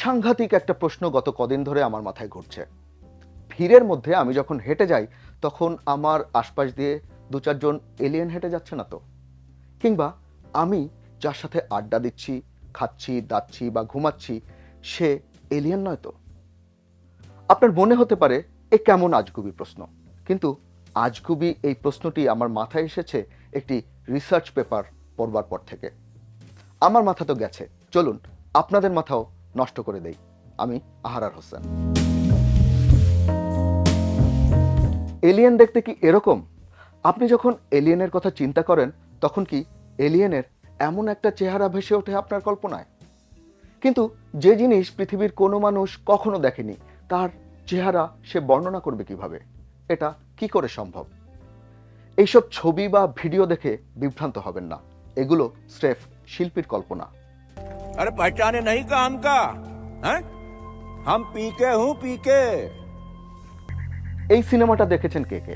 সাংঘাতিক একটা প্রশ্ন গত কদিন ধরে আমার মাথায় ঘুরছে। ভিড়ের মধ্যে আমি যখন হেঁটে যাই, তখন আমার আশপাশ দিয়ে দু চারজন এলিয়েন হেঁটে যাচ্ছে না তো? কিংবা আমি যার সাথে আড্ডা দিচ্ছি, খাচ্ছি, দাচ্ছি বা ঘুমাচ্ছি, সে এলিয়েন নয় তো? আপনার মনে হতে পারে, এ কেমন আজগুবি প্রশ্ন? কিন্তু আজগুবি এই প্রশ্নটি আমার মাথায় এসেছে একটি রিসার্চ পেপার পড়বার পর থেকে। আমার মাথা তো গেছে। চলুন, আপনাদের মাথাও নষ্ট করে দেই। আমি আহারার হোসেন। এলিয়েন দেখতে কি এরকম? আপনি যখন এলিয়েনের কথা চিন্তা করেন, তখন কি এলিয়েনের এমন একটা চেহারা ভেসে ওঠে আপনার কল্পনায়? কিন্তু যে জিনিস পৃথিবীর কোনো মানুষ কখনো দেখেনি, তার চেহারা সে বর্ণনা করবে কীভাবে? এটা কি করে সম্ভব? এইসব ছবি বা ভিডিও দেখে বিভ্রান্ত হবেন না। এগুলো স্রেফ শিল্পীর কল্পনা। अरे पहचाने नहीं का हमका हैं? हम पीके हूँ पीके এই সিনেমাটা দেখেছেন কে কে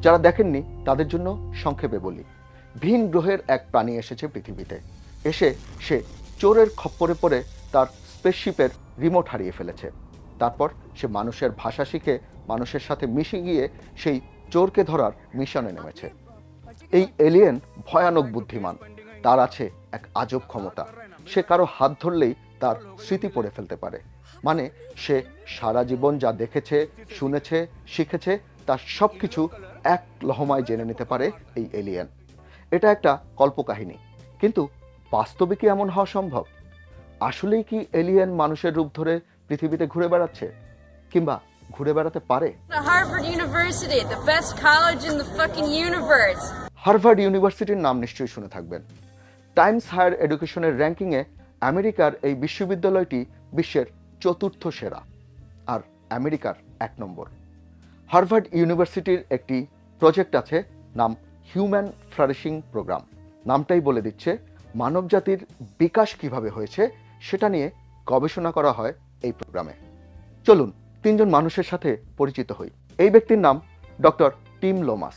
যারা দেখেননি তাদের জন্য সংক্ষেপে বলি ভিন গ্রহের এক প্রাণী এসেছে পৃথিবীতে এসে সে চোরের খপ্পরে পড়ে তার স্পেসশিপের রিমোট হারিয়ে ফেলেছে তারপর সে মানুষের ভাষা শিখে মানুষের সাথে মিশে গিয়ে সেই চোরকে ধরার মিশনে নেমেছে এই এলিয়েন ভয়ানক বুদ্ধিমান তার আছে এক আজব ক্ষমতা। সে কারও হাত ধরলেই তার স্মৃতি পড়ে ফেলতে পারে। মানে সে সারা জীবন যা দেখেছে শুনেছে শিখেছে তার সব কিছু এক লহমায় জেনে নিতে পারে এই এলিয়েন এটা একটা কল্পকাহিনী। কিন্তু বাস্তবে কি এমন হওয়া সম্ভব? আসলেই কি এলিয়েন মানুষের রূপ ধরে পৃথিবীতে ঘুরে বেড়াচ্ছে? কিংবা ঘুরে বেড়াতে পারে. হার্ভার্ড ইউনিভার্সিটির নাম নিশ্চয়ই শুনে থাকবেন। টাইমস হায়ার এডুকেশনের র্যাঙ্কিংয়ে আমেরিকার এই বিশ্ববিদ্যালয়টি বিশ্বের চতুর্থ সেরা, আর আমেরিকার এক নম্বর। হার্ভার্ড ইউনিভার্সিটির একটি প্রজেক্ট আছে, নাম হিউম্যান ফ্লারিশিং প্রোগ্রাম। নামটাই বলে দিচ্ছে, মানবজাতির বিকাশ কীভাবে হয়েছে সেটা নিয়ে গবেষণা করা হয় এই প্রোগ্রামে। চলুন, তিনজন মানুষের সাথে পরিচিত হই। এই ব্যক্তির নাম ডক্টর টিম লোমাস।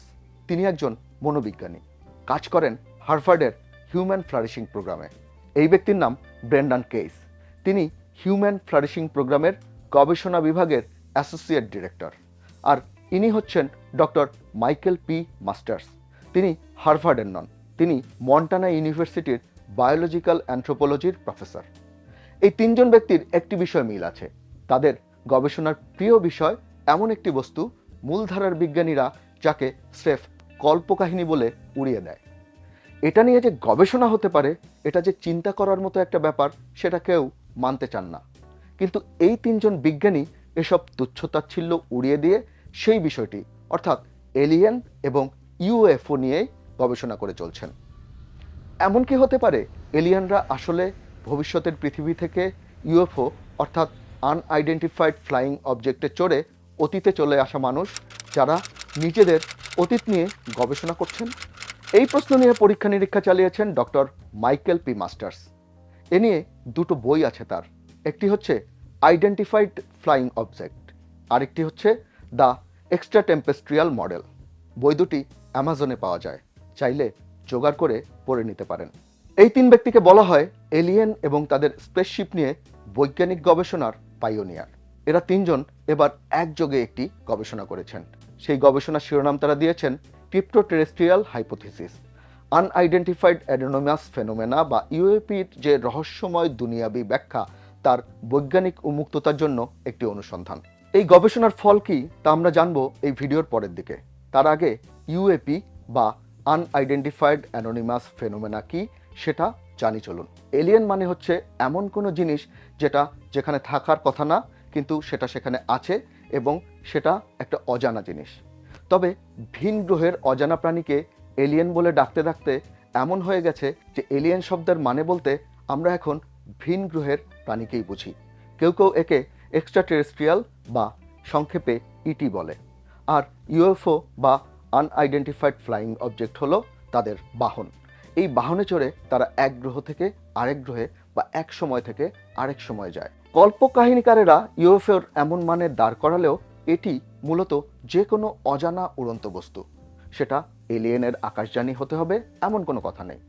তিনি একজন মনোবিজ্ঞানী। কাজ করেন হার্ভার্ডের হিউম্যান ফ্লারিশিং প্রোগ্রামে এই ব্যক্তির নাম ব্রেন্ডান কেইস। তিনি হিউম্যান ফ্লারিশিং প্রোগ্রামের গবেষণা বিভাগের অ্যাসোসিয়েট ডিরেক্টর আর ইনি হচ্ছেন ডক্টর মাইকেল পি মাস্টার্স। তিনি হার্ভার্ডের নন। তিনি মন্টানা ইউনিভার্সিটির বায়োলজিক্যাল অ্যান্থ্রোপোলজির প্রফেসর। এই তিনজন ব্যক্তির একটি বিষয় মিল আছে। তাদের গবেষণার প্রিয় বিষয় এমন একটি বস্তু মূলধারার বিজ্ঞানীরা যাকে স্রেফ কল্পকাহিনী বলে উড়িয়ে দেয়। এটা নিয়ে যে গবেষণা হতে পারে, এটা যে চিন্তা করার মতো একটা ব্যাপার, সেটা কেউ মানতে চান না। কিন্তু এই তিনজন বিজ্ঞানী এসব তুচ্ছতাচ্ছিল্য উড়িয়ে দিয়ে সেই বিষয়টি, অর্থাৎ এলিয়েন এবং ইউএফও নিয়েই গবেষণা করে চলছেন। এমন কি হতে পারে, এলিয়ানরা আসলে ভবিষ্যতের পৃথিবী থেকে ইউএফও, অর্থাৎ আনআইডেন্টিফাইড ফ্লাইং অবজেক্টে চড়ে অতীতে চলে আসা মানুষ, যারা নিজেদের অতীত নিয়ে গবেষণা করছেন? এই প্রশ্ন নিয়ে পরীক্ষা নিরীক্ষা চালিয়েছেন ডক্টর মাইকেল পি মাস্টার্স। এ নিয়ে দুটো বই আছে তার। একটি হচ্ছে আইডেন্টিফাইড ফ্লাইং অবজেক্ট, আরেকটি হচ্ছে দ্য এক্সট্রা টেম্পেস্ট্রিয়াল মডেল। বই দুটি অ্যামাজনে পাওয়া যায়, চাইলে জোগাড় করে পড়ে নিতে পারেন। এই তিন ব্যক্তিকে বলা হয় এলিয়েন এবং তাদের স্পেসশিপ নিয়ে বৈজ্ঞানিক গবেষণার পাইওনিয়ার এরা তিনজন এবার একযোগে একটি গবেষণা করেছেন। সেই গবেষণার শিরোনাম তারা দিয়েছেন ক্রিপ্টোটেরেস্ট্রিয়াল হাইপোথিসিস, আনআইডেন্টিফাইড অ্যাডেনোমাস ফেনোমেনা বা ইউএপির যে রহস্যময় দুনিয়াবি ব্যাখ্যা, তার বৈজ্ঞানিক উন্মুক্ততার জন্য একটি অনুসন্ধান। এই গবেষণার ফল কি, তা আমরা জানব এই ভিডিওর পরের দিকে। তার আগে, ইউএপি বা আনআইডেন্টিফাইড অ্যানোনিমাস ফেনোমেনা কি, সেটা জানি চলুন। এলিয়েন মানে হচ্ছে এমন কোনো জিনিস যেটা যেখানে থাকার কথা না, কিন্তু সেটা সেখানে আছে এবং সেটা একটা অজানা জিনিস। তবে ভিন গ্রহের অজানা প্রাণীকে এলিয়েন বলে ডাকতে ডাকতে এমন হয়ে গেছে যে এলিয়েন শব্দের মানে বলতে আমরা এখন ভিন গ্রহের প্রাণীকেই বুঝি। কেউ কেউ একে এক্সট্রা টেরেস্ট্রিয়াল বা সংক্ষেপে ইটি বলে। আর ইউএফও বা আনআইডেন্টিফাইড ফ্লাইং অবজেক্ট হলো তাদের বাহন। এই বাহনে চড়ে তারা এক গ্রহ থেকে আরেক গ্রহে বা এক সময় থেকে আরেক সময় যায়। কল্পকাহিনীকারেরা ইউএফওর এমন মানে দাঁড় করালেও এটি মূলত যে কোনো অজানা উড়ন্ত বস্তু। সেটা এলিয়েনের আকাশযানী হতে হবে, এমন কোনো কথা নেই।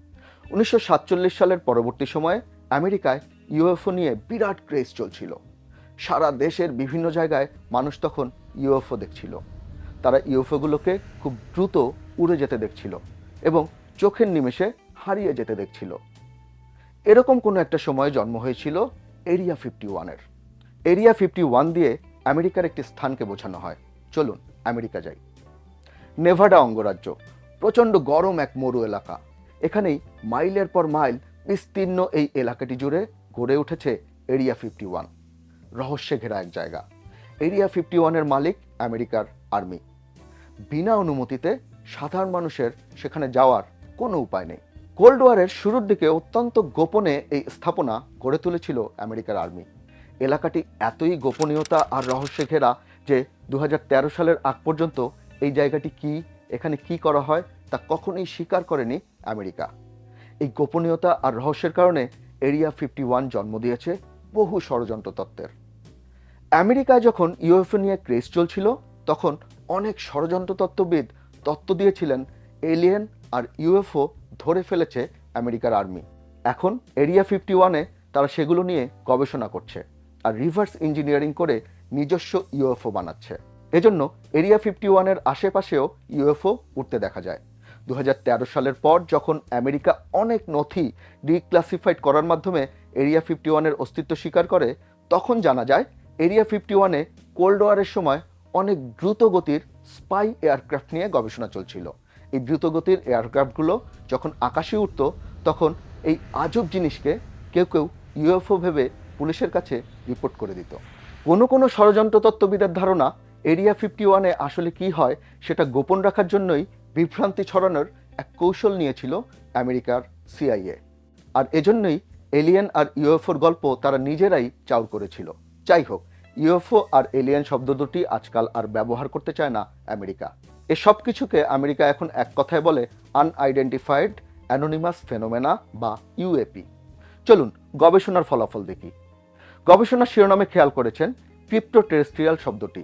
উনিশশো সাতচল্লিশ সালের পরবর্তী সময়ে আমেরিকায় ইউএফও নিয়ে বিরাট ক্রেজ চলছিল। সারা দেশের বিভিন্ন জায়গায় মানুষ তখন ইউএফও দেখছিল। তারা ইউএফওগুলোকে খুব দ্রুত উড়ে যেতে দেখছিল এবং চোখের নিমেষে হারিয়ে যেতে দেখছিল। এরকম কোনো একটা সময়ে জন্ম হয়েছিল এরিয়া ফিফটি ওয়ানের। এরিয়া ফিফটি ওয়ান দিয়ে আমেরিকার একটি স্থানকে বোঝানো হয়। চলুন আমেরিকা যাই। নেভাডা অঙ্গরাজ্য, প্রচণ্ড গরম এক মরু এলাকা। এখানেই মাইলের পর মাইল বিস্তীর্ণ এই এলাকাটি জুড়ে গড়ে উঠেছে এরিয়া ফিফটি ওয়ান। রহস্যে ঘেরা এক জায়গা। এরিয়া ফিফটি ওয়ানের মালিক আমেরিকার আর্মি। বিনা অনুমতিতে সাধারণ মানুষের সেখানে যাওয়ার কোনো উপায় নেই। কোল্ড ওয়ারের শুরুর দিকে অত্যন্ত গোপনে এই স্থাপনা গড়ে তুলেছিল আমেরিকার আর্মি। এলাকাটি এতই গোপনীয়তা আর রহস্যে ঘেরা যে দু হাজার তেরো সালের আগ পর্যন্ত এই জায়গাটি কি, এখানে কি করা হয় তা কখনোই স্বীকার করেনি আমেরিকা। এই গোপনীয়তা আর রহস্যের কারণে এরিয়া ফিফটি ওয়ান জন্ম দিয়েছে বহু ষড়যন্ত্র তত্ত্বের। আমেরিকায় যখন ইউএফও নিয়ে ক্রেজ চলছিল, তখন অনেক ষড়যন্ত্র তত্ত্ববিদ তত্ত্ব দিয়েছিলেন, এলিয়েন আর ইউএফও ধরে ফেলেছে আমেরিকার আর্মি। এখন এরিয়া ফিফটি ওয়ানে তারা সেগুলো নিয়ে গবেষণা করছে। আর রিভার্স ইঞ্জিনিয়ারিং করে নিজস্ব ইউএফও বানাচ্ছে। এজন্য এরিয়া ফিফটি ওয়ানের আশেপাশেও ইউএফও উঠতে দেখা যায়। দু হাজার তেরো সালের পর যখন আমেরিকা অনেক নথি ডিক্লাসিফাইড করার মাধ্যমে এরিয়া ফিফটি ওয়ানের অস্তিত্ব স্বীকার করে, তখন জানা যায় এরিয়া ফিফটি ওয়ানে কোল্ড ওয়ারের সময় অনেক দ্রুত গতির স্পাই এয়ারক্রাফট নিয়ে গবেষণা চলছিল। এই দ্রুতগতির এয়ারক্রাফটগুলো যখন আকাশে উঠত, তখন এই আজব জিনিসকে কেউ কেউ ইউএফও ভেবে পুলিশের কাছে রিপোর্ট করে দিত। কোনো কোনো ষড়যন্ত্র তত্ত্ববিদের ধারণা এরিয়া ফিফটি ওয়ানে আসলে কি হয় সেটা গোপন রাখার জন্যই বিভ্রান্তি ছড়ানোর এক কৌশল নিয়েছিল আমেরিকার সিআইএ। আর এজন্যই এলিয়েন আর ইউএফওর গল্প তারা নিজেরাই চাউর করেছিল। যাই হোক, ইউএফও আর এলিয়েন শব্দ দুটি আজকাল আর ব্যবহার করতে চায় না আমেরিকা। এসব কিছুকে আমেরিকা এখন এক কথায় বলে আনআইডেন্টিফাইড অ্যানোনিমাস ফেনোমেনা বা ইউএপি। চলুন গবেষণার ফলাফল দেখি। গবেষণা শিরোনামে খেয়াল করেছেন ক্রিপ্টো টেরেস্ট্রিয়াল শব্দটি।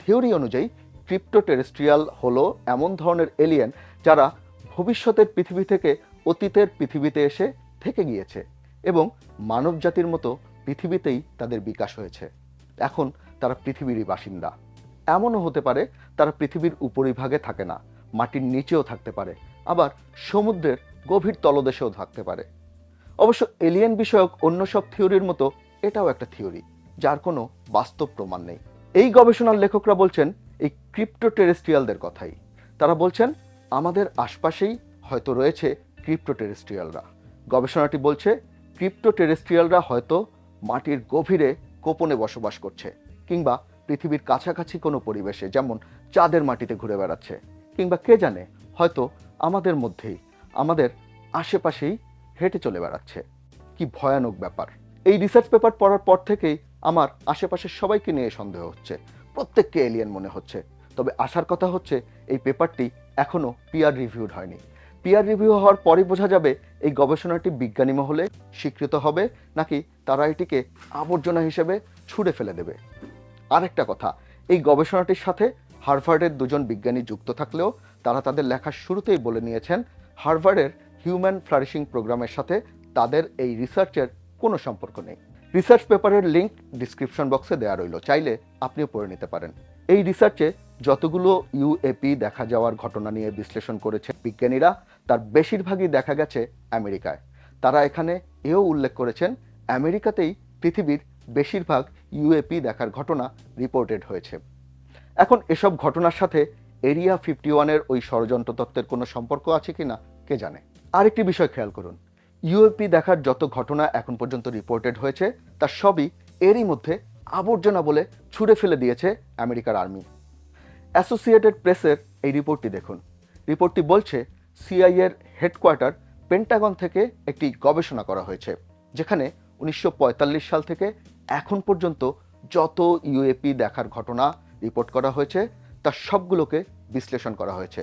থিওরি অনুযায়ী ক্রিপ্টো টেরেস্ট্রিয়াল হলো এমন ধরনের এলিয়েন যারা ভবিষ্যতের পৃথিবী থেকে অতীতের পৃথিবীতে এসে থেকে গিয়েছে এবং মানব জাতির মতো পৃথিবীতেই তাদের বিকাশ হয়েছে। এখন তারা পৃথিবীরই বাসিন্দা। এমনও হতে পারে তারা পৃথিবীর উপরিভাগে থাকে না, মাটির নিচেও থাকতে পারে, আবার সমুদ্রের গভীর তলদেশেও থাকতে পারে। অবশ্য এলিয়েন বিষয়ক অন্য সব থিওরির মতো এটাও একটা থিওরি, যার কোনো বাস্তব প্রমাণ নেই। এই গবেষণার লেখকরা বলছেন, এই ক্রিপ্টো টেরেস্ট্রিয়ালদের কথাই। তারা বলছেন, আমাদের আশপাশেই হয়তো রয়েছে ক্রিপ্টো টেরেস্ট্রিয়ালরা গবেষণাটি বলছে ক্রিপ্টো টেরেস্ট্রিয়ালরা হয়তো মাটির গভীরে গোপনে বসবাস করছে, কিংবা পৃথিবীর কাছাকাছি কোনো পরিবেশে, যেমন চাঁদের মাটিতে ঘুরে বেড়াচ্ছে, কিংবা কে জানে, হয়তো আমাদের মধ্যেই, আমাদের আশেপাশেই হেঁটে চলে বেড়াচ্ছে। কি ভয়ানক ব্যাপার। এই রিসার্চ পেপার পড়ার পর থেকেই আমার আশেপাশের সবাইকে নিয়ে সন্দেহ হচ্ছে। প্রত্যেককে এলিয়েন মনে হচ্ছে। তবে আসার কথা হচ্ছে, এই পেপারটি এখনও পিয়ার রিভিউড হয়নি। পিয়ার রিভিউ হওয়ার পরই বোঝা যাবে, এই গবেষণাটি বিজ্ঞানী মহলে স্বীকৃত হবে নাকি তারা এটিকে আবর্জনা হিসেবে ছুঁড়ে ফেলে দেবে। আরেকটা কথা, এই গবেষণাটির সাথে হার্ভার্ডের দুজন বিজ্ঞানী যুক্ত থাকলেও তারা তাদের লেখার শুরুতেই বলে নিয়েছেন, হার্ভার্ডের হিউম্যান ফ্লারিশিং প্রোগ্রামের সাথে তাদের এই রিসার্চের কোনো সম্পর্ক নেই। রিসার্চ পেপারের লিঙ্ক ডিসক্রিপশন বক্সে দেওয়া রইল। চাইলে আপনিও পড়ে নিতে পারেন। এই রিসার্চে যতগুলো ইউএপি দেখা যাওয়ার ঘটনা নিয়ে বিশ্লেষণ করেছে বিজ্ঞানীরা, তার বেশিরভাগই দেখা গেছে আমেরিকায়। তারা এখানে এও উল্লেখ করেছেন, আমেরিকাতেই পৃথিবীর বেশিরভাগ ইউএপি দেখার ঘটনা রিপোর্টেড হয়েছে। এখন এসব ঘটনার সাথে এরিয়া ফিফটি ওয়ানের ওই ষড়যন্ত্র তত্ত্বের কোনো সম্পর্ক আছে কি না কে জানে? আরেকটি বিষয় খেয়াল করুন। ইউএপি দেখার যত ঘটনা এখন পর্যন্ত রিপোর্টেড হয়েছে তার সবই এরই মধ্যে আবর্জনা বলে ছুঁড়ে ফেলে দিয়েছে আমেরিকার আর্মি। অ্যাসোসিয়েটেড প্রেসের এই রিপোর্টটি দেখুন। রিপোর্টটি বলছে সিআইএর হেডকোয়ার্টার পেন্টাগন থেকে একটি গবেষণা করা হয়েছে, যেখানে উনিশশো পঁয়তাল্লিশ সাল থেকে এখন পর্যন্ত যত ইউএপি দেখার ঘটনা রিপোর্ট করা হয়েছে তার সবগুলোকে বিশ্লেষণ করা হয়েছে।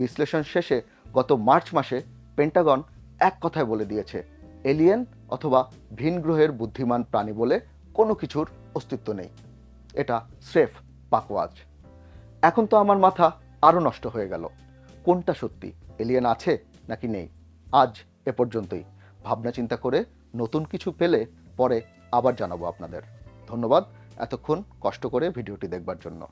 বিশ্লেষণ শেষে গত মার্চ মাসে পেন্টাগন এক কথায় বলে দিয়েছে, এলিয়েন অথবা ভিন গ্রহের বুদ্ধিমান প্রাণী বলে কোনো কিছুর অস্তিত্ব নেই। এটা স্রেফ পাকওয়াজ। এখন তো আমার মাথা আরও নষ্ট হয়ে গেল। কোনটা সত্যি, এলিয়েন আছে নাকি নেই? আজ এ পর্যন্তই। ভাবনা চিন্তা করে নতুন কিছু পেলে পরে আবার জানাব আপনাদের। ধন্যবাদ এতক্ষণ কষ্ট করে ভিডিওটি দেখবার জন্য।